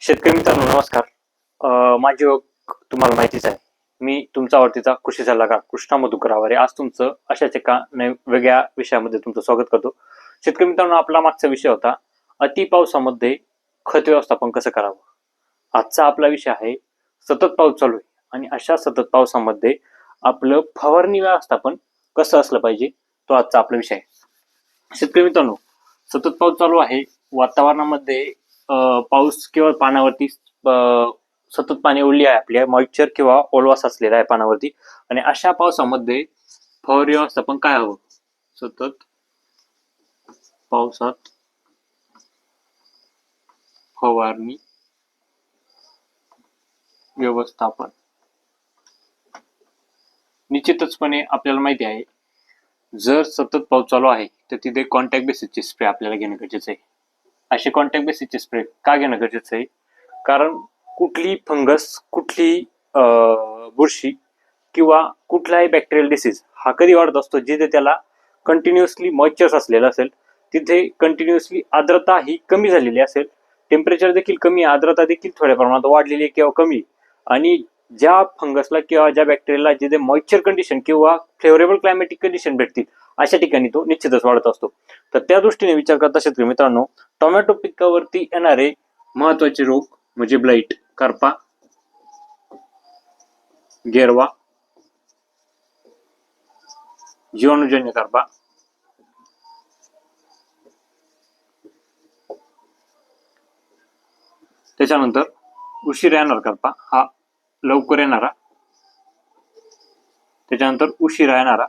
शेतकरी मित्रांनो नमस्कार. माझी ओळख तुम्हाला माहितीच आहे. मी तुमचा आवडतीचा कृषी सल्लागार कृष्णा मधुकर आवारे आज तुमचं अशाच एका नव- वेगळ्या विषयामध्ये तुमचं स्वागत करतो. शेतकरी मित्रांनो आपला मागचा विषय होता अति पावसामध्ये खत व्यवस्थापन कसं करावं? आजचा आपला विषय आहे सतत पाऊस चालू आहे. आणि अशा सतत पावसामध्ये आपलं फवारणी व्यवस्थापन कसं असलं पाहिजे तो आजचा आपला विषय आहे. शेतकरी मित्रांनो सतत पाऊस चालू आहे. वातावरणामध्ये पाऊस किंवा पानावरती सतत पाणी उडली आहे आपल्या मॉइश्चर किंवा ओलवास असलेला आहे पानावरती. आणि अशा पावसामध्ये फवारणी व्यवस्थापन काय हवं? सतत पावसात फवारणी व्यवस्थापन. निश्चितचपणे आपल्याला माहिती आहे जर सतत पाऊस चालू आहे तर तिथे कॉन्टॅक्ट बेसिसचे स्प्रे आपल्याला घेणं गरजेचं आहे. असे कॉन्टॅक्ट बेसिसचे स्प्रे का घेणं गरजेचं आहे? कारण कुठली फंगस कुठली बुरशी किंवा कुठलाही बॅक्टेरियल डिसीज हा कधी वाढत असतो जिथे त्याला कंटिन्युअसली मॉइश्चर असलेलं असेल तिथे कंटिन्युअसली आर्द्रता ही कमी झालेली असेल टेम्परेचर देखील कमी आर्द्रता देखील थोड्या प्रमाणात वाढलेली आहे किंवा कमी. आणि ज्या फंगसला किंवा ज्या बॅक्टेरियाला जिथे मॉइश्चर कंडिशन किंवा फ्लेवरेबल क्लायमॅटिक कंडिशन भेटतील अशा ठिकाणी तो निश्चितच वाढत असतो. तर त्या दृष्टीने विचार करता शेतकरी मित्रांनो टोमॅटो पिकावरती येणारे महत्त्वाचे रोग म्हणजे ब्लाईट करपा गेरवा जीवाणूजन्य करपा त्याच्यानंतर उशीर येणार करपा हा लवकर येणारा त्याच्यानंतर उशिरा येणारा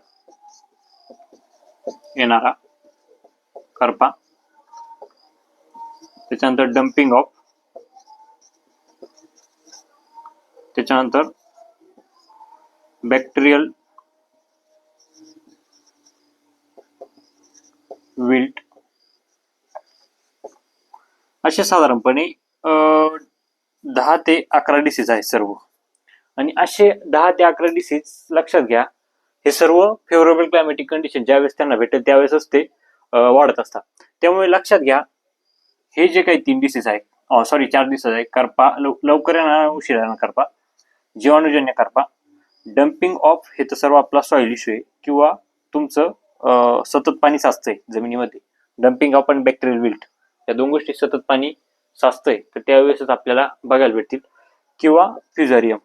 येणारा करपा. त्याच्यानंतर डम्पिंग ऑफ त्याच्यानंतर बॅक्टेरियल विल्ट असे साधारणपणे दहा ते अकरा डिसीज आहेत सर्व. आणि असे दहा ते अकरा डिसीज लक्षात घ्या. हे सर्व फेवरेबल क्लायमॅटिक कंडिशन ज्यावेळेस त्यांना भेटेल त्यावेळेसच ते वाढत असतात. त्यामुळे लक्षात घ्या हे जे काही तीन डिसीज आहेत सॉरी चार डिसीज आहेत करपा लव- लवकर येणारा उशिरा येणारा करपा जीवाणूजन्य करपा डम्पिंग ऑफ हे तर सर्व आपला सॉइल इश्यू आहे किंवा तुमचं सतत पाणी साचतंय जमिनीमध्ये. डम्पिंग ऑफ आणि बॅक्टेरियल विल्ट या दोन गोष्टी सतत पाणी साचतंय तर त्यावेळेसच आपल्याला बघायला भेटतील. किंवा फ्युझारियम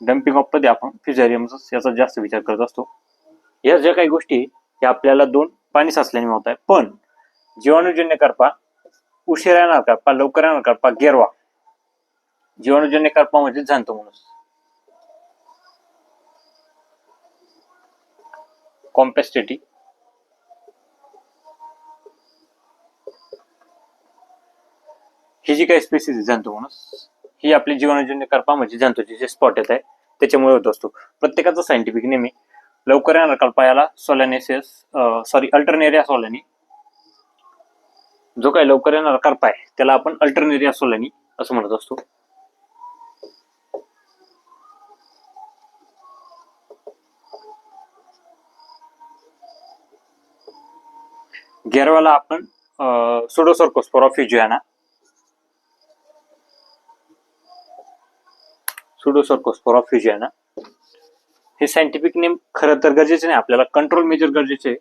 डम्पिंग ऑफमध्ये आपण फ्युझारियमचा याचा जास्त विचार करत असतो. या ज्या काही गोष्टी या आपल्याला दोन पाणी साचल्याने होत आहे पण जीवाणूजन्य करपा उशिरा येणार करपा लवकर येणार करपा गेरवा. जीवाणूजन्य करपा म्हणजे जाणतो माणूस. कॉम्पेस्टेटी ही जी काही स्पेसिस जाणतो माणूस ही आपली जीवनजन्य करपा म्हणजे जंतूचे जे स्पॉट येत आहे त्याच्यामुळे होत असतो. प्रत्येकाचा सायंटिफिक नेहमी. लवकर येणार कल्पा याला सोलॅनेसियस सॉरी अल्टरनेरिया सोलॅनी जो काही लवकर येणारा करपा आहे त्याला आपण अल्टरनेरिया सोलॅनी असं म्हणत असतो. गेरवाला आपण सुडोसॉर्कोस्पोरा फ्युजियाना सुडोसॉर्कोस्पोरा फ्युजियाना हे सायंटिफिक नेम खरं तर गरजेचे नाही आपल्याला कंट्रोल मेजर गरजेचे आहे.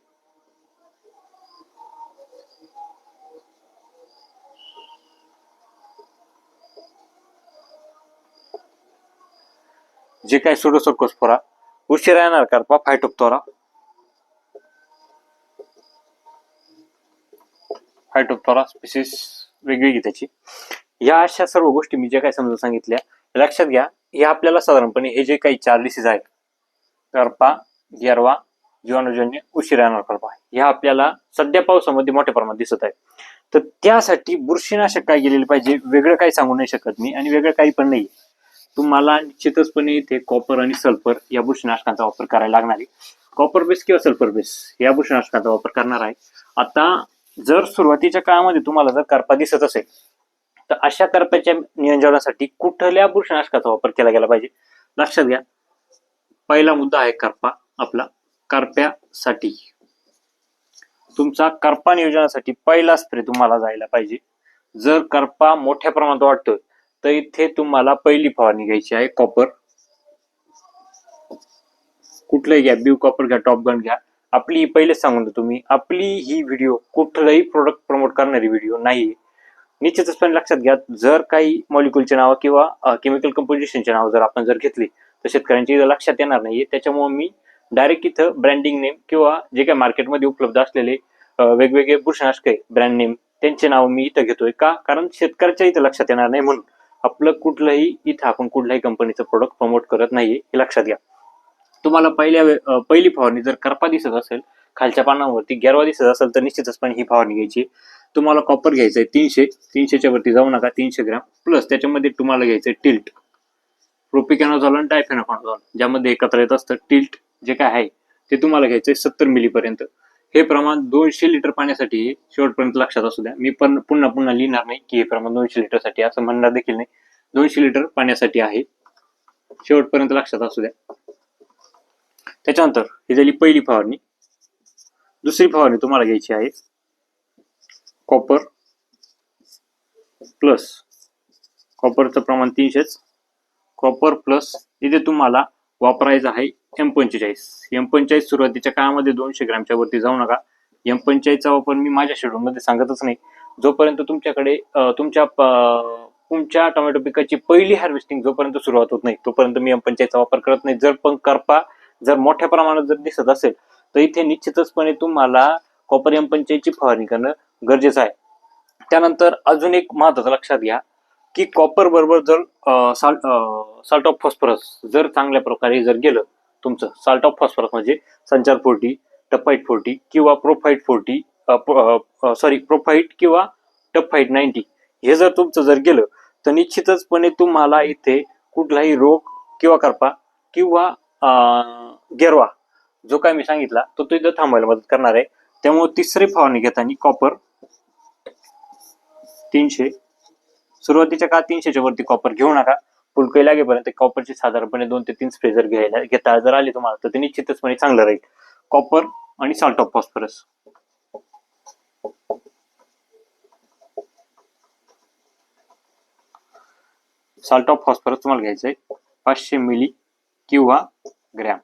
जे काय सुडोसर्कोस्पोरा उशिरा येणार करपा फायटोप्तोरा फायटोप्तोरा स्पेसिस वेगवेगळी त्याची. या अशा सर्व गोष्टी मी जे काय समजून सांगितल्या लक्षात घ्या. हे आपल्याला साधारणपणे हे जे काही चार डिसीज आहेत करपा गेरवा जीवाणूजन्य उशिरा करपा ह्या आपल्याला सध्या पावसामध्ये मोठ्या प्रमाणात दिसत आहे तर त्यासाठी बुरशीनाशक काय गेलेले पाहिजे वेगळं काही सांगू नाही शकत मी आणि वेगळं काही पण नाही तुम्हाला निश्चितचपणे इथे कॉपर आणि सल्फर या बुरशीनाशकांचा वापर करायला लागणार आहे. कॉपर बेस किंवा सल्फर बेस या बुरशीनाशकांचा वापर करणार आहे. आता जर सुरुवातीच्या काळामध्ये तुम्हाला जर करपा दिसत असेल तर अशा करप्याच्या नियोजनासाठी कुठल्या बुरशनाशकाचा वापर केला गेला पाहिजे? लक्षात घ्या. पहिला मुद्दा आहे करपा. आपला करप्यासाठी. तुमचा करपा नियोजनासाठी पहिला स्प्रे तुम्हाला जायला पाहिजे. जर करपा मोठ्या प्रमाणात वाटतोय तर इथे तुम्हाला पहिली फवारणी घ्यायची आहे कॉपर कुठलंही घ्या ब्यू कॉपर घ्या टॉप गन घ्या. आपली पहिलेच सांगून तुम्ही आपली ही व्हिडिओ कुठलाही प्रोडक्ट प्रमोट करणारी व्हिडिओ नाही निश्चितचपणे लक्षात घ्या जर काही मॉलिक्युलचे नावं किंवा केमिकल कंपोजिशनचे नाव जर आपण जर घेतली तर शेतकऱ्यांची इथं लक्षात येणार नाहीये. त्याच्यामुळे मी डायरेक्ट इथं ब्रँडिंग नेम किंवा जे काही मार्केटमध्ये उपलब्ध असलेले वेगवेगळे बुरशनाशके ब्रँड नेम त्यांचे नाव मी इथं घेतोय का? कारण शेतकऱ्याच्या इथं लक्षात येणार नाही म्हणून. आपलं कुठलंही इथं आपण कुठल्याही कंपनीचं प्रोडक्ट प्रमोट करत नाहीये हे लक्षात घ्या. तुम्हाला पहिल्या पहिली फवारणी जर करपा दिसत असेल खालच्या पानावरती गेरवा दिसत असेल तर निश्चितच पण ही फवारणी घ्यायची. तुम्हाला कॉपर घ्यायचं आहे तीनशे तीनशेच्या वरती जाऊ नका तीनशे ग्रॅम. प्लस त्याच्यामध्ये तुम्हाला घ्यायचं आहे टिल्ट प्रोपिकॅनोझॉल आणि डायफेनोकॉनझॉल ज्यामध्ये एकत्र येत असतं टिल्ट जे काय आहे ते तुम्हाला घ्यायचंय सत्तर मिलीपर्यंत. हे प्रमाण दोनशे लिटर पाण्यासाठी शेवटपर्यंत लक्षात असू द्या. मी पण पुन्हा पुन्हा लिहिणार नाही की हे प्रमाण दोनशे लिटरसाठी असं म्हणणार देखील नाही. दोनशे लिटर पाण्यासाठी आहे. शेवटपर्यंत लक्षात असू द्या. त्याच्यानंतर ही झाली पहिली फवारणी. दुसरी फवारणी तुम्हाला घ्यायची आहे. कॉपर प्लस कॉपरचं प्रमाण तीनशेच. कॉपर प्लस इथे तुम्हाला वापरायचं आहे एम पंचेचाळीस. एम पंचेचाळीस सुरुवातीच्या काळामध्ये दोनशे ग्रॅमच्या वरती जाऊ नका. एम पंचेचाळीसचा वापर मी माझ्या शेड्यूलमध्ये सांगतच नाही. जोपर्यंत तुमच्याकडे तुमच्या तुमच्या टोमॅटो पिकाची पहिली हार्वेस्टिंग जोपर्यंत सुरुवात होत नाही तोपर्यंत मी एम पंचायतचा वापर करत नाही. जर पण करपा जर मोठ्या प्रमाणात जर दिसत असेल तर इथे निश्चितचपणे तुम्हाला कॉपर एम पंचायतची फवारणी करणं गरजेचं आहे. त्यानंतर अजून एक महत्वाचं लक्षात घ्या की कॉपर बरोबर जर साल्ट साल्ट ऑफ फॉस्फरस जर चांगल्या प्रकारे जर गेलं तुमचं साल्ट ऑफ फॉस्फरस म्हणजे संचार फोर्टी टपाईट फोर्टी किंवा प्रोफाईट फोर्टी सॉरी प्रोफाईट किंवा टपाईट नाईन्टी हे जर तुमचं जर गेलं तर निश्चितचपणे तुम्हाला इथे कुठलाही रोग किंवा करपा किंवा गेरवा जो काय मी सांगितला तो तो इथं थांबायला मदत करणार आहे. त्यामुळे तिसरी फवारणी घेताना कॉपर तीनशे. सुरुवातीच्या काळात तीनशेच्या वरती कॉपर घेऊ नका. फुलकई लागेपर्यंत कॉपरचे साधारणपणे दोन ते तीन स्प्रे जर घ्यायला घेता जर आले तुम्हाला तर ते निश्चितचपणे चांगलं राहील. कॉपर आणि salt of phosphorus salt of phosphorus तुम्हाला घ्यायचंय पाचशे मिली किंवा ग्रॅम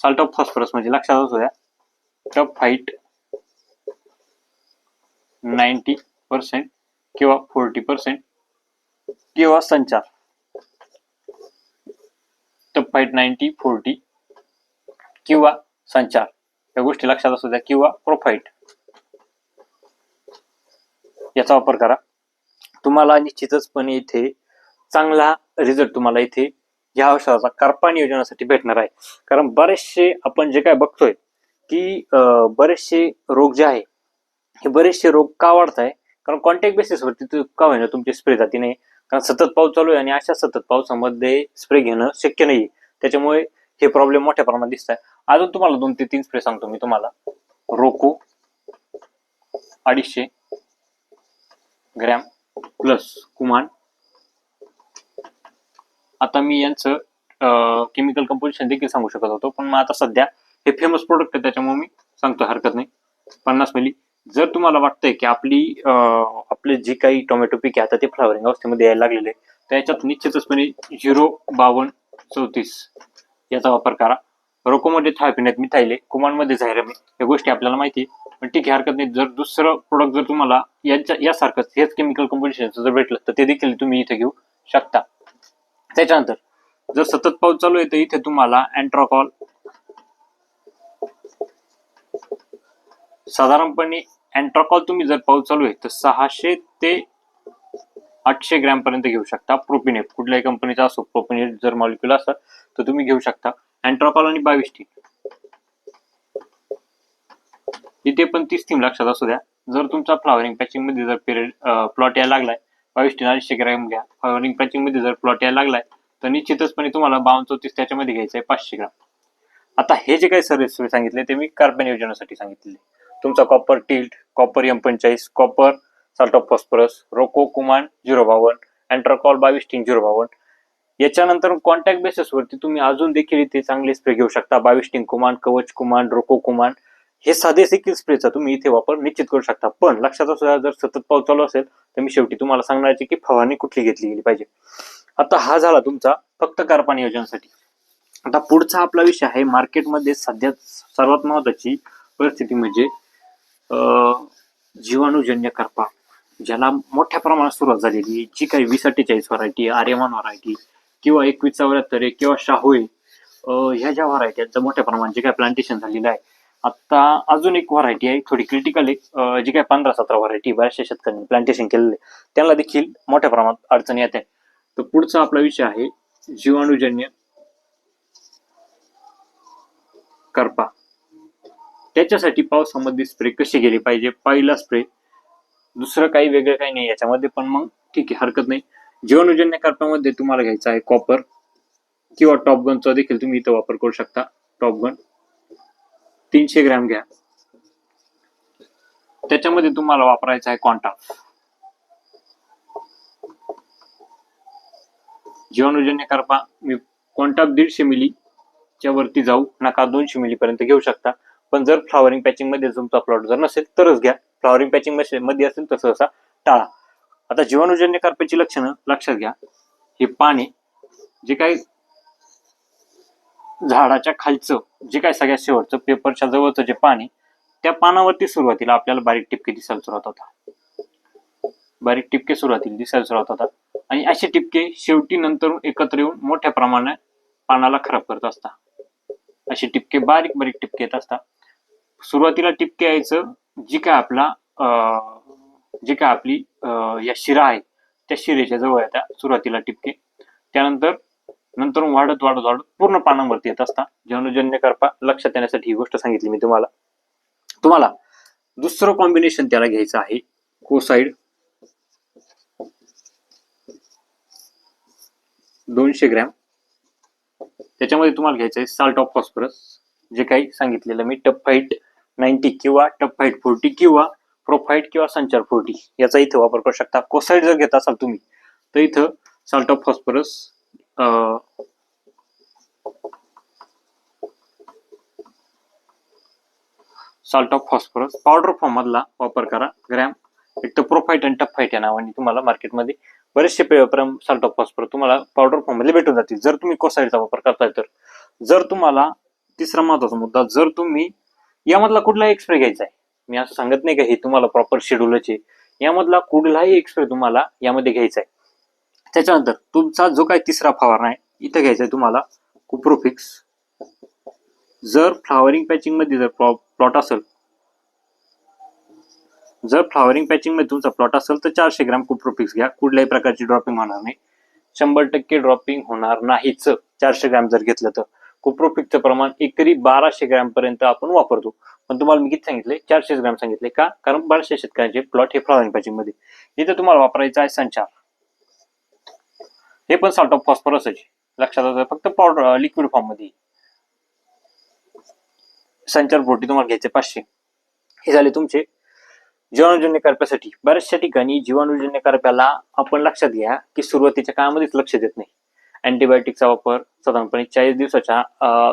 साल्ट ऑफ फॉस्फरस म्हणजे लक्षात असू द्या टफ फाईट नाईन्टी पर्सेंट किंवा फोर्टी पर्सेंट किंवा संचार. टफ फाईट नाईन्टी फोर्टी किंवा संचार. या गोष्टी लक्षात असू द्या. किंवा प्रोफाईट याचा वापर करा. तुम्हाला निश्चितचपणे इथे चांगला रिझल्ट तुम्हाला इथे या औषधाचा कारपाणी योजनासाठी भेटणार आहे. कारण बरेचसे आपण जे काय बघतोय की बरेचसे रोग जे आहे हे बरेचसे रोग का वाढत आहे कारण कॉन्टॅक्ट बेसिसवरती तू का होईना तुमचे स्प्रे जाती नाही? कारण सतत पाऊस चालू आहे आणि अशा सतत पावसामध्ये स्प्रे घेणं शक्य नाही त्याच्यामुळे हे प्रॉब्लेम मोठ्या प्रमाणात दिसत आहे अजून तुम्हाला दोन ते तीन स्प्रे सांगतो मी तुम्हाला. रोको अडीचशे ग्रॅम प्लस कुमान आता मी यांचं केमिकल कंपोजिशन देखील सांगू शकत होतो. पण मग आता सध्या हे फेमस प्रोडक्ट आहे त्याच्यामुळे मी सांगतो हरकत नाही. पन्नास मिली जर तुम्हाला वाटतंय की आपली आपले जे काही टोमॅटो पीक आहे आता ते फ्लावरिंग अवस्थेमध्ये यायला लागलेले आहे, त्याच्यात निश्चितचपणे म्हणजे झिरो बावन्न चौतीस याचा वापर करा. रोकोमध्ये थायपिनेट मिथाईले कुमानमध्ये झायरमे या गोष्टी आपल्याला माहिती आहे. पण ठीक आहे हरकत नाही. जर दुसरं प्रोडक्ट जर तुम्हाला यांच्या यासारखंच हेच केमिकल कॉम्पिटिशन जर भेटलं तर ते देखील तुम्ही इथे घेऊ शकता. त्याच्यानंतर जर सतत पाऊस चालू आहे तर इथे तुम्हाला अँट्रोकॉल साधारणपणे अँट्राकॉल तुम्ही जर पाऊस चालू आहे तर सहाशे ते आठशे ग्रॅमपर्यंत घेऊ शकता प्रोपिनेट. कुठल्याही कंपनीचा असो प्रोपिनेट जर मॉलिक्युल असेल तर तुम्ही घेऊ शकता. अँट्राकॉल आणि बावीस टी. इथे पण तीस थीम लक्षात असू द्या. जर तुमचा फ्लॉवरिंग पॅचिंगमध्ये जर पिरियड प्लॉट यायला लागलाय बावीस टी अडीचशे ग्रॅम घ्या. फ्लावरिंग पॅचिंगमध्ये जर प्लॉट यायला लागलाय तर निश्चितचपणे तुम्हाला बावन्न चौतीस त्याच्यामध्ये घ्यायचं आहे पाचशे ग्राम. आता हे जे काही सर्विस सांगितले ते मी कार्बन योजनासाठी सांगितले तुमचा कॉपर टिल्ट कॉपर एम पंचेचाळीस कॉपर साल्ट ऑफ फॉस्फरस रोको कुमान झिरो बावन्न अँट्राकॉल बावीस टीन झिरो बावन्न याच्यानंतर कॉन्टॅक्ट बेसिसवरती तुम्ही अजून देखील इथे चांगले स्प्रे घेऊ शकता. बावीस टीन कुमान कवच कुमान रोको कुमान हे साधे सिकिल स्प्रेचा तुम्ही इथे वापर निश्चित करू शकता. पण लक्षात असू जर सतत पाऊस चालू असेल तर मी शेवटी तुम्हाला सांगणार आहे की फवारणी कुठली घेतली गेली पाहिजे. आता हा झाला तुमचा फक्त कारपान योजनेसाठी. आता पुढचा आपला विषय आहे मार्केटमध्ये सध्या सर्वात महत्वाची परिस्थिती म्हणजे जीवाणूजन्य करपा ज्याला मोठ्या प्रमाणात सुरुवात झालेली जी काही वीस अठ्ठेचाळीस व्हरायटी आर्यमान व्हरायटी किंवा एकवीस चौऱ्याहत्तर किंवा शाहू ह्या ज्या व्हरायटी आहेत मोठ्या प्रमाणात जे काही प्लांटेशन झालेलं आहे आता अजून एक व्हरायटी आहे थोडी क्रिटिकल आहे. जी काही पंधरा सतरा व्हरायटी बऱ्याचशा शेतकऱ्यांनी प्लांटेशन केलेलं आहे. त्यांना देखील मोठ्या प्रमाणात अडचणी येत आहे तर पुढचा आपला विषय आहे जीवाणूजन्य करपा. त्याच्यासाठी पावसामध्ये स्प्रे कशी गेले पाहिजे? पहिला स्प्रे दुसरं काही वेगळं काही नाही याच्यामध्ये पण मग ठीक आहे हरकत नाही. जीवाणूजन्य कार्पामध्ये तुम्हाला घ्यायचं आहे कॉपर किंवा टॉप गनचा देखील तुम्ही इथं वापर करू शकता. टॉप गन तीनशे ग्रॅम घ्या. त्याच्यामध्ये तुम्हाला वापरायचा आहे कॉन्टा जीवाणूजन्य कार्पा मी कॉन्टाप दीडशे मिली च्या वरती जाऊ नका दोनशे मिली पर्यंत घेऊ शकता. पण जर फ्लॉवरिंग पॅचिंगमध्ये तुमचा प्लॉट जर नसेल तरच घ्या. फ्लॉवरिंग पॅचिंगमध्ये असेल तर सहसा टाळा. आता जीवाणूजन्य कार्पेची लक्षणं लक्षात घ्या. हे पाणी जे काही झाडाच्या खालचं जे काही सगळ्यात शेवटचं पेपरच्या जवळचं जे पाणी त्या पानावरती सुरुवातीला आपल्याला बारीक टिपके दिसायला सुरुवात होतात. बारीक टिपके सुरुवातीला दिसायला सुरुवात होतात. आणि असे टिपके शेवटी नंतर एकत्र येऊन मोठ्या प्रमाणात पानाला खराब करत असतात. असे टिपके बारीक बारीक टिपके येत असतात. सुरुवातीला टिपके यायचं जी काय आपला जी काय आपली या शिरा आहे त्या शिरेच्या जवळ त्या सुरुवातीला टिपके. त्यानंतर नंतर वाढत वाढत वाढत पूर्ण पानांवरती येत असता जनजन्य करपा लक्षात येण्यासाठी ही गोष्ट सांगितली मी तुम्हाला. तुम्हाला दुसरं कॉम्बिनेशन त्याला घ्यायचं आहे कोसाईड दोनशे ग्रॅम. त्याच्यामध्ये तुम्हाला घ्यायचं आहे साल्ट ऑफ फॉस्फरस जे काही सांगितलेलं मी टप फाईट नाईन्टी किंवा टपफाईट फोर्टी किंवा प्रोफाईट किंवा संचार फोर्टी याचा इथं वापर करू शकता. कोसाईड जर घेत असाल तुम्ही तर इथं salt of phosphorus salt of phosphorus powder form मधला वापर करा. ग्रॅम एक तर प्रोफाईट आणि टपफाईट या नावाने तुम्हाला मार्केटमध्ये बरेचसे साल्ट ऑफ फॉस्फरस तुम्हाला पावडर फॉर्ममध्ये भेटून जातील. जर तुम्ही कोसाईडचा वापर करताय तर. जर तुम्हाला तिसरा महत्त्वाचा मुद्दा जर तुम्ही यामधला कुठलाही एक्सप्रे घ्यायचा आहे. मी असं सांगत नाही का हे तुम्हाला प्रॉपर शेड्यूलच आहे यामधला कुठलाही एक्सप्रे तुम्हाला यामध्ये घ्यायचा आहे. त्याच्यानंतर तुमचा जो काही तिसरा फवारणा आहे इथं घ्यायचा आहे तुम्हाला कुप्रोफिक्स जर फ्लावरिंग पॅचिंगमध्ये जर प्लॉट असेल जर फ्लावरिंग पॅचिंगमध्ये तुमचा प्लॉट असेल तर चारशे ग्रॅम कुप्रोफिक्स घ्या. कुठल्याही प्रकारची ड्रॉपिंग होणार नाही. शंभर टक्के ड्रॉपिंग होणार नाहीच. चारशे ग्रॅम जर घेतलं तर. कुप्रोफिकचं प्रमाण एकरी बाराशे ग्रॅमपर्यंत आपण वापरतो. पण तुम्हाला मी किती सांगितले? चारशे ग्रॅम सांगितले का? कारण बऱ्याचशा शेतकऱ्यांचे प्लॉट हे फ्लॉवरिंग पॅचिंगमध्ये. इथे तुम्हाला वापरायचं आहे संचार. हे पण साल्ट ऑफ फॉस्फरस लक्षात असं फक्त पावडर लिक्विड फॉर्ममध्ये. संचार बोटी तुम्हाला घ्यायचे पाचशे. हे झाले तुमचे जीवाणूजन्य करप्यासाठी. बऱ्याचशा ठिकाणी जीवाणुजन्य करप्याला आपण लक्षात घ्या की सुरुवातीच्या काळामध्येच लक्ष देत नाही. अँटीबायोटिकचा वापर साधारणपणे चाळीस दिवसाच्या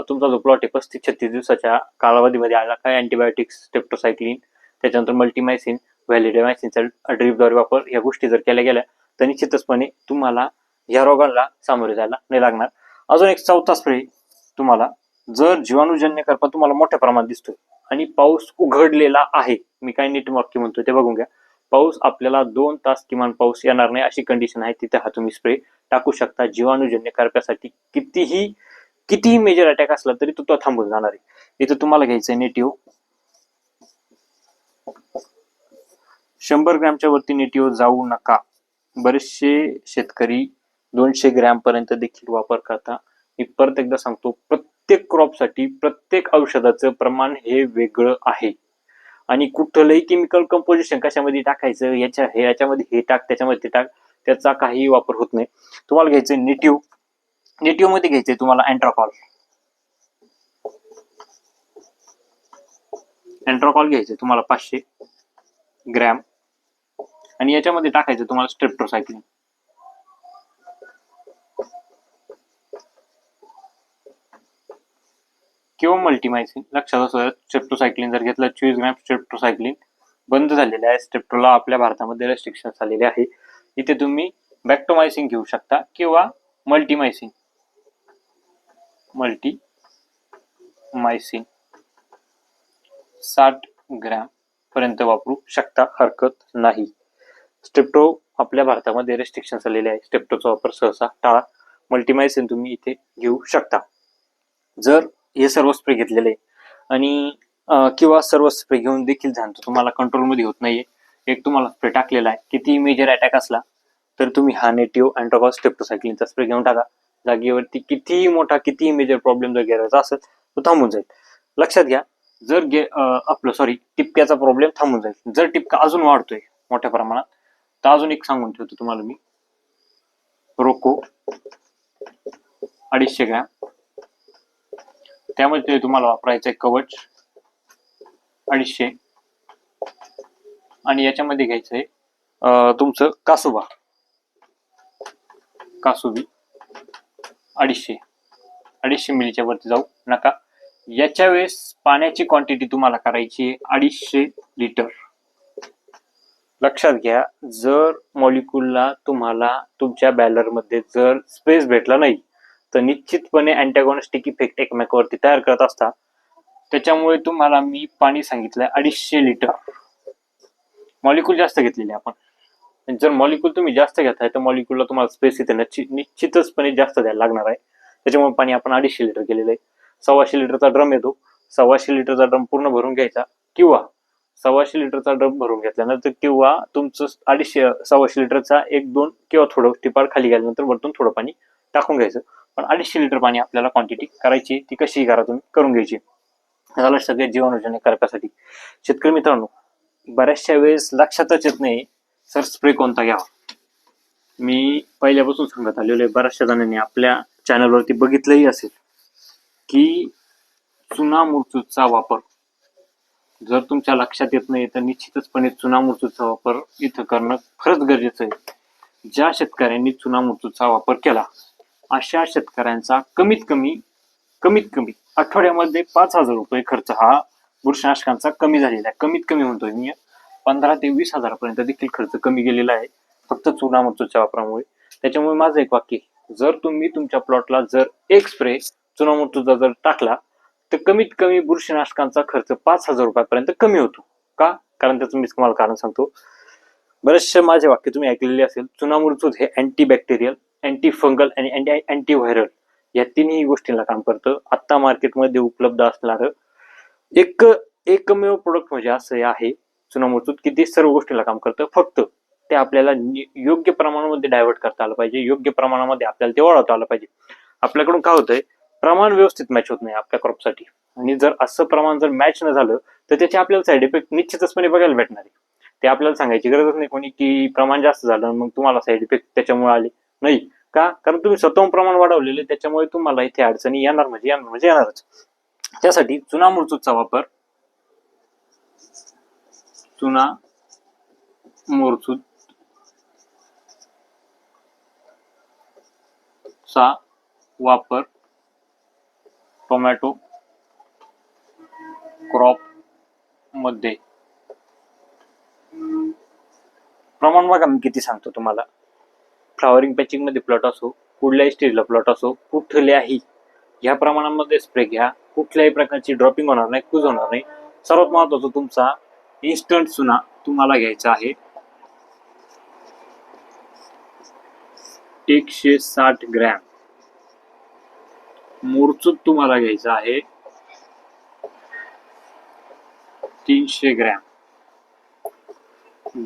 तुमचा जो प्लॉट आहे पस्तीस छत्तीस दिवसाच्या कालावधीमध्ये आला काय अँटीबायोटिक्स स्टेप्टोसायक्लिन त्याच्यानंतर मल्टीमायसिन व्हॅलिडेमायसिनचा ड्रीपद्वारे वापर या गोष्टी जर केल्या गेल्या तर निश्चितचपणे तुम्हाला या रोगांना सामोरे जायला नाही लागणार. अजून एक चौथा स्प्रे तुम्हाला. जर जीवाणूजन्य करपा तुम्हाला मोठ्या प्रमाणात दिसतोय आणि पाऊस उघडलेला आहे मी काय नीट वाक्य म्हणतोय ते बघून घ्या. पाऊस आपल्याला दोन तास किमान पाऊस येणार नाही अशी कंडिशन आहे तिथे हा तुम्ही स्प्रे टाकू शकता. जीवाणूजन्य करप्यासाठी कितीही कितीही मेजर अटॅक असला तरी तो तो थांबून जाणार आहे. इथं तुम्हाला घ्यायचंय नेटिव्ह शंभर ग्रॅमच्या वरती नेटिव्ह जाऊ नका. बरेचसे शेतकरी दोनशे ग्रॅम पर्यंत देखील वापर करता. मी परत एकदा सांगतो प्रत्येक क्रॉपसाठी प्रत्येक औषधाचं प्रमाण हे वेगळं आहे. आणि कुठलंही केमिकल कंपोजिशन कशामध्ये टाकायचं याच्या हे याच्यामध्ये हे टाक त्याच्यामध्ये ते टाक त्याचा काही वापर होत नाही. तुम्हाला घ्यायचं नेटिव्ह नेटिव्हमध्ये घ्यायचंय तुम्हाला अँट्राकॉल अँट्राकॉल घ्यायचंय तुम्हाला पाचशे ग्रॅम. आणि याच्यामध्ये टाकायचं तुम्हाला स्ट्रेप्टोसायक्लिन किंवा मल्टीमायसिन लक्षात असं स्ट्रेप्टोसायक्लिन जर घेतलं चोवीस ग्रॅम स्ट्रेप्टोसायक्लिन बंद झालेले आहे. स्ट्रेप्टोला आपल्या भारतामध्ये रेस्ट्रिक्शन आलेले आहे. इथे तुम्ही बॅक्टोमायसिन घेऊ शकता किंवा मल्टीमायसिन मल्टी मायसिन साठ ग्रॅम पर्यंत वापरू शकता. हरकत नाही. स्टेप्टो आपल्या भारतामध्ये रेस्ट्रिक्शन आलेले आहे. स्टेप्टोचा वापर सहसा टाळा. मल्टीमायसिन तुम्ही इथे घेऊ शकता. जर हे सर्व स्प्रे घेतलेले आणि किंवा सर्व स्प्रे घेऊन देखील जाणतो तुम्हाला कंट्रोलमध्ये होत नाहीये. एक तुम्हाला स्प्रे टाकलेला आहे. किती मेजर अटॅक असला तर तुम्ही हा नेटिव्ह अँट्रोकॉस स्टेप्टोसायक्लिनचा स्प्रे घेऊन टाका. जागेवरती कितीही मोठा कितीही मेजर प्रॉब्लेम जर गेरायचा असेल तो थांबून जाईल. लक्षात घ्या जर गे आपलं सॉरी टिपक्याचा प्रॉब्लेम थांबून जाईल. जर टिपका अजून वाढतोय मोठ्या प्रमाणात तर अजून एक सांगून ठेवतो तुम्हाला मी. रोको अडीचशे ग्रॅम. त्यामध्ये तुम्हाला वापरायचं आहे कवच अडीचशे. आणि याच्यामध्ये घ्यायचं आहे तुमचं कासुबा. कासुबी. अडीचशे. अडीचशे मिलीच्या वरती जाऊ नका. याच्या वेळेस पाण्याची क्वांटिटी तुम्हाला करायची आहे अडीचशे लिटर लक्षात घ्या जर मॉलिक्यूलला तुम्हाला तुमच्या बॅलरमध्ये जर स्पेस भेटला नाही तर निश्चितपणे अँटॅगॉनिस्टिक इफेक्ट एकमेकावरती तयार करत असता त्याच्यामुळे तुम्हाला मी पाणी सांगितलंय अडीचशे लिटर मॉलिक्यूल जास्त घेतलेले आपण. जर मॉलिक्यूल तुम्ही जास्त घेताय तर मॉलिक्यूलला तुम्हाला स्पेस इथे निश्चितचपणे जास्त द्यायला लागणार आहे. त्याच्यामुळे पाणी आपण अडीचशे लिटर केलेलं आहे. सव्वाशे लिटरचा ड्रम येतो. सव्वाशे लिटरचा ड्रम पूर्ण भरून घ्यायचा. किंवा सव्वाशे लिटरचा ड्रम भरून घेतल्यानंतर किंवा तुमचं अडीचशे सव्वाशे लिटरचा एक दोन किंवा थोडं टिपार खाली गेल्यानंतर वरतून थोडं पाणी टाकून घ्यायचं. पण अडीचशे लिटर पाणी आपल्याला क्वांटिटी करायची ती कशी करा तुम्ही? करून घ्यायची झालं सगळे जीवनोजने करण्यासाठी. शेतकरी मित्रांनो बऱ्याचशा वेळेस लक्षातच येत नाही सर स्प्रे कोणता घ्यावा? मी पहिल्यापासून सांगत आलेलो आहे बऱ्याचशा जणांनी आपल्या चॅनलवरती बघितलंही असेल की चुना मुरचूचा वापर. जर तुमच्या लक्षात येत नाही तर निश्चितचपणे चुना मुरचूचा वापर इथं करणं खरंच गरजेचं आहे. ज्या शेतकऱ्यांनी चुना मुरचूचा वापर केला अशा शेतकऱ्यांचा कमीत कमी कमीत कमी आठवड्यामध्ये पाच हजार रुपये खर्च हा बुरशीनाशकांचा कमी झालेला आहे. कमीत कमी म्हणतोय मी. पंधरा ते वीस हजारापर्यंत देखील खर्च कमी गेलेला आहे. फक्त चुना मुरचूच्या वापरामुळे त्याच्यामुळे माझं एक वाक्य आहे, जर तुम्ही तुमच्या प्लॉटला जर एक स्प्रे चुना जर टाकला तर कमीत कमी बुरशीनाशकांचा खर्च पाच हजार रुपयापर्यंत कमी होतो. का? कारण त्याचं मी तुम्हाला कारण सांगतो. बरेचसे माझे वाक्य तुम्ही ऐकलेले असेल. चुनामुरचूत हे अँटीबॅक्टेरियल अँटी फंगल आणि अँटी अँटी व्हायरल या तिन्ही गोष्टींना काम करतं. आत्ता मार्केटमध्ये उपलब्ध असणारं एक एकमेव प्रोडक्ट म्हणजे असं हे आहे चुनामुरचूत की ते सर्व गोष्टीला काम करतं. फक्त ते आपल्याला योग्य प्रमाणामध्ये डायव्हर्ट करता आलं पाहिजे. योग्य प्रमाणामध्ये आपल्याला ते वाढवता आलं पाहिजे. आपल्याकडून काय होतंय? प्रमाण व्यवस्थित मॅच होत नाही आपल्या क्रॉपसाठी आणि जर असं प्रमाण जर मॅच न झालं तर त्याचे आपल्याला साईड इफेक्ट निश्चितचपणे बघायला भेटणार. आहे ते आपल्याला सांगायची गरजच नाही कोणी की प्रमाण जास्त झालं मग तुम्हाला साईड इफेक्ट त्याच्यामुळे आले. नाही? का? कारण तुम्ही स्वतः प्रमाण वाढवलेले त्याच्यामुळे तुम्हाला इथे अडचणी येणार म्हणजे येणार म्हणजे येणारच. त्यासाठी चुना मुरचूचा वापर. चुना मोरचूत चा वापर. टोमॅटो क्रॉपमध्ये प्रमाण बघा मी किती सांगतो तुम्हाला. फ्लॉवरिंग पॅचिंगमध्ये प्लॉट असो कुठल्याही स्टेजला प्लॉट असो कुठल्याही ह्या प्रमाणामध्ये स्प्रे घ्या. कुठल्याही प्रकारची ड्रॉपिंग होणार नाही कुज होणार नाही. सर्वात महत्वाचं तुमचा इन्स्टंट चुना तुम्हाला घ्यायचा आहे. एकशे साठ ग्रॅम. मोरचूक तुम्हाला घ्यायचा आहे. तीनशे ग्रॅम.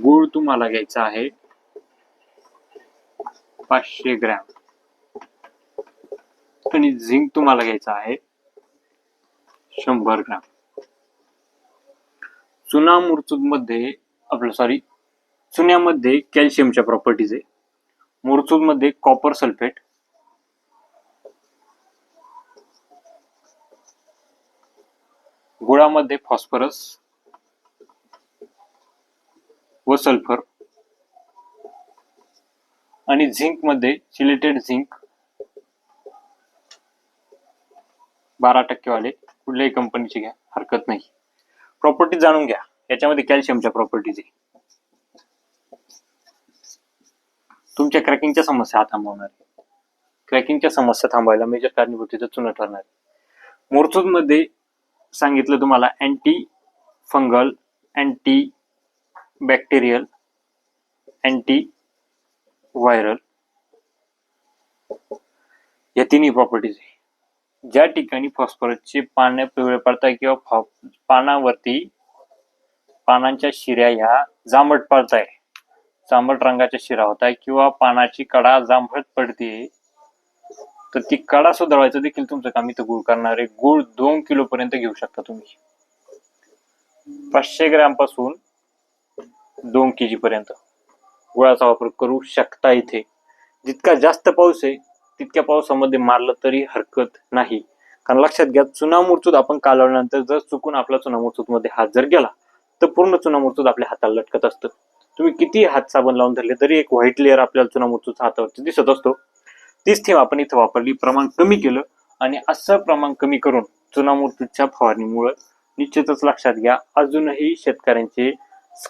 गुळ तुम्हाला घ्यायचा आहे. पाचशे ग्रॅम. आणि झिंक तुम्हाला घ्यायचं आहे शंभर ग्रॅम. चुना मुरचूद आपलं सॉरी चुन्यामध्ये कॅल्शियमच्या प्रॉपर्टीज आहे. मुरचूदमध्ये कॉपर सल्फेट गुळामध्ये फॉस्फरस व सल्फर आणि झिंकमध्ये सिलेटेड झिंक बारा टक्केवाले कुठल्याही कंपनीचे घ्या हरकत नाही. प्रॉपर्टी जाणून घ्या. याच्यामध्ये कॅल्शियमच्या प्रॉपर्टीज आहे. तुमच्या क्रॅकिंगच्या समस्या थांबवणार आहे. क्रॅकिंगच्या समस्या थांबवायला मेजर कारणीभूतीचं चुन ठरणार आहे. मोरचूदमध्ये सांगितलं तुम्हाला anti fungal anti bacterial anti viral या तिन्ही प्रॉपर्टीज आहे. ज्या ठिकाणी फॉस्फरसचे पाने पिवळे पडतात किंवा फॉ- पानावरती पानांच्या शिऱ्या ह्या जांभट पडताय. जांभट रंगाच्या शिरा होत आहे किंवा पानाची कडा जांभट पडते तर ती कडा सुधारायचं देखील तुमचं काम इथं गुळ करणार आहे. गुळ दोन किलो पर्यंत घेऊ शकता तुम्ही. पाचशे ग्रॅमपासून दोन के जी पर्यंत. गुळाचा वापर करू शकता इथे. जितका जास्त पाऊस आहे तितक्या पावसामध्ये मारलं तरी हरकत नाही. कारण लक्षात घ्या चुनामुरचूद आपण कालवल्यानंतर जर चुकून आपला चुना मध्ये हात जर गेला तर पूर्ण चुना आपल्या हाताला लटकत असतं. तुम्ही किती हात साबण लावून धरले तरी एक व्हाईट लेअर आपल्याला चुना हातावरती दिसत असतो. तीच थेंब आपण इथं वापरली प्रमाण कमी केलं आणि असं प्रमाण कमी करून चुना फवारणीमुळे फवारणीमुळं निश्चितच लक्षात घ्या अजूनही शेतकऱ्यांचे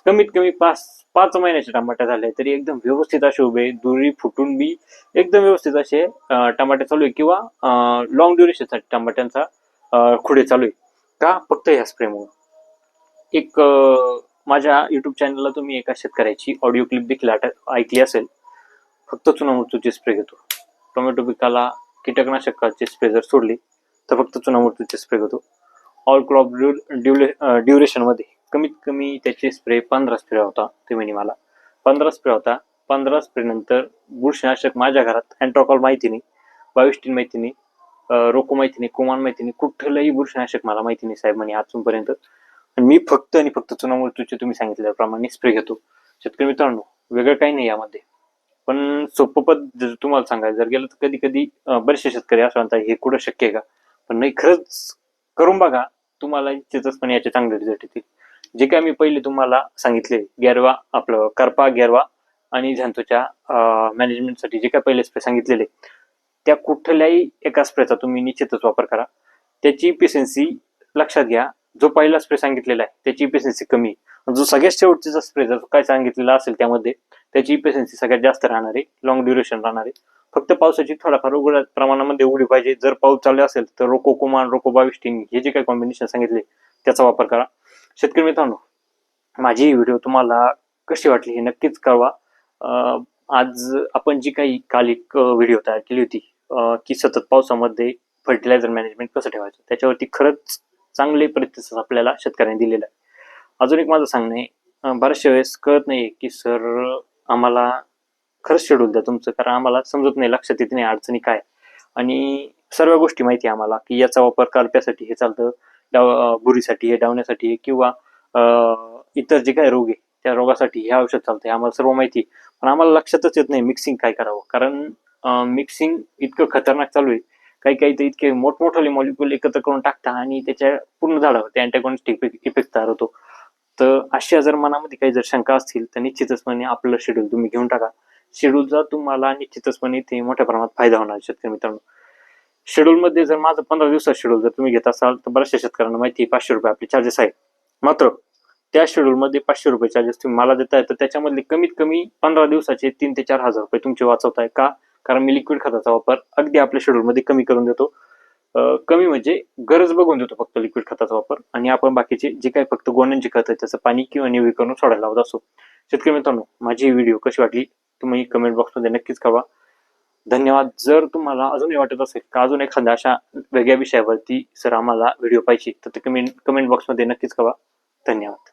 कमीत कमी पाच पाच महिन्याचे टमाटे झाले तरी एकदम व्यवस्थित असे उभे दुरी फुटून बी एकदम व्यवस्थित असे टमाटे चालू आहे किंवा लॉंग ड्युरेशनसाठी टमाट्यांचा खुडे चालू आहे का? फक्त ह्या स्प्रेमुळे एक माझ्या युट्यूब चॅनलला तुम्ही एका शेतकऱ्याची ऑडिओ क्लिप देखील ऐकली असेल. फक्त चुनामुरतूचे स्प्रे घेतो. टोमॅटो पिकाला कीटकनाशकाचे स्प्रे जर सोडले तर फक्त चुनामुरतूचे स्प्रे घेतो. ऑल क्रॉप ड्युले ड्युरेशनमध्ये कमीत कमी त्याचे स्प्रे पंधरा स्प्रे होता ते म्हणे मला. पंधरा स्प्रे होता. पंधरा स्प्रे नंतर बुरशीनाशक माझ्या घरात अँट्रॉकॉल माहिती नाही बायोस्टीन माहिती नाही रोको माहिती नाही कुमान माहिती नाही कुठलंही बुरशीनाशक मला माहिती नाही साहेब म्हणे अजूनपर्यंत आणि मी फक्त आणि फक्त चुनामुळतूचे तुम्ही सांगितल्याप्रमाणे स्प्रे घेतो. शेतकरी मित्रांनो वेगळं काही नाही यामध्ये. पण सोपं पद जर तुम्हाला सांगायचं जर गेलं तर कधी कधी बरेचसे शेतकरी असं म्हणतात हे कुठं शक्य आहे का? पण नाही खरंच करून बघा तुम्हाला पण याचे चांगले रिझल्ट येतील. जे काय मी पहिले तुम्हाला सांगितले गॅरवा आपलं करपा गॅरवा आणि झंतूच्या मॅनेजमेंटसाठी जे काय पहिले स्प्रे सांगितलेले त्या कुठल्याही एका स्प्रेचा तुम्ही निश्चितच वापर करा. त्याची इफिशियन्सी लक्षात घ्या. जो पहिला स्प्रे सांगितलेला आहे त्याची इफिशियन्सी कमी जो सगळ्यात शेवटचा स्प्रे जर काय सांगितलेला असेल त्यामध्ये त्याची इफिशियन्सी सगळ्यात जास्त राहणार आहे लॉंग ड्युरेशन राहणार. आहे फक्त पावसाची थोडाफार उघड प्रमाणामध्ये उघडी पाहिजे. जर पाऊस चालू असेल तर रोको कुमान रोको बाविस्टीन हे जे काही कॉम्बिनेशन सांगितले त्याचा वापर करा. शेतकरी मित्रांनो माझी ही व्हिडिओ तुम्हाला कशी वाटली हे नक्कीच कळवा. आज आपण जी काही काल एक व्हिडिओ तयार केली होती की सतत पावसामध्ये फर्टिलायझर मॅनेजमेंट कसं ठेवायचं त्याच्यावरती खरंच चांगले प्रतिसाद आपल्याला शेतकऱ्यांनी दिलेला आहे. अजून एक माझं सांगणं आहे बऱ्याचशा वेळेस कळत नाही की सर आम्हाला खरंच शेड्यूल द्या तुमचं कारण आम्हाला समजत नाही लक्षात येत नाही अडचणी काय. आणि सर्व गोष्टी माहिती आहे आम्हाला की याचा वापर करप्यासाठी हे चालतं डाव बुरीसाठी डावण्यासाठी आहे किंवा इतर जे काही रोग आहे त्या रोगासाठी हे औषध चालतं हे आम्हाला सर्व माहिती आहे. पण आम्हाला लक्षातच येत नाही मिक्सिंग काय करावं. कारण मिक्सिंग इतकं खतरनाक चालू आहे. काही काही तर इतके मोठमोठाले मॉलिक्युल एकत्र करून टाकता आणि त्याच्या पूर्ण झाडावर अँटॅगॉनिस्टिक इफेक्ट तयार होतो तर अशा जर मनामध्ये काही जर शंका असतील तर निश्चितचपणे आपलं शेड्यूल तुम्ही घेऊन टाका. शेड्यूलचा तुम्हाला निश्चितचपणे ते मोठ्या प्रमाणात फायदा होणार शेतकरी मित्रांनो. शेड्यूलमध्ये जर माझं पंधरा दिवसात शेड्यूल जर तुम्ही घेत असाल तर बऱ्याचशा शेतकऱ्यांना माहिती आहे पाचशे रुपये आपले चार्जेस आहे मात्र त्या शेड्यूलमध्ये पाचशे रुपये चार्जेस तुम्ही मला देताय तर त्याच्यामधले कमीत कमी पंधरा दिवसाचे तीन ते चार हजार रुपये तुमचे वाचवताय का? कारण मी लिक्विड खताचा वापर अगदी आपल्या शेड्यूलमध्ये कमी करून देतो. कमी म्हणजे गरज बघून देतो फक्त लिक्विड खताचा वापर. आणि आपण बाकीचे जे काही फक्त गोण्यांचे खत आहे त्याचं पाणी किंवा निवी करून सोडायला लावत असो. शेतकरी मित्रांनो माझी व्हिडिओ कशी वाटली तुम्ही कमेंट बॉक्समध्ये नक्कीच कळवा. धन्यवाद. जर तुम्हाला अजूनही वाटत असेल का अजून एखाद्या अशा वेगळ्या विषयावरती सर आम्हाला व्हिडिओ पाहिजे तर ते कमेंट कमेंट बॉक्समध्ये नक्कीच कळवा. धन्यवाद.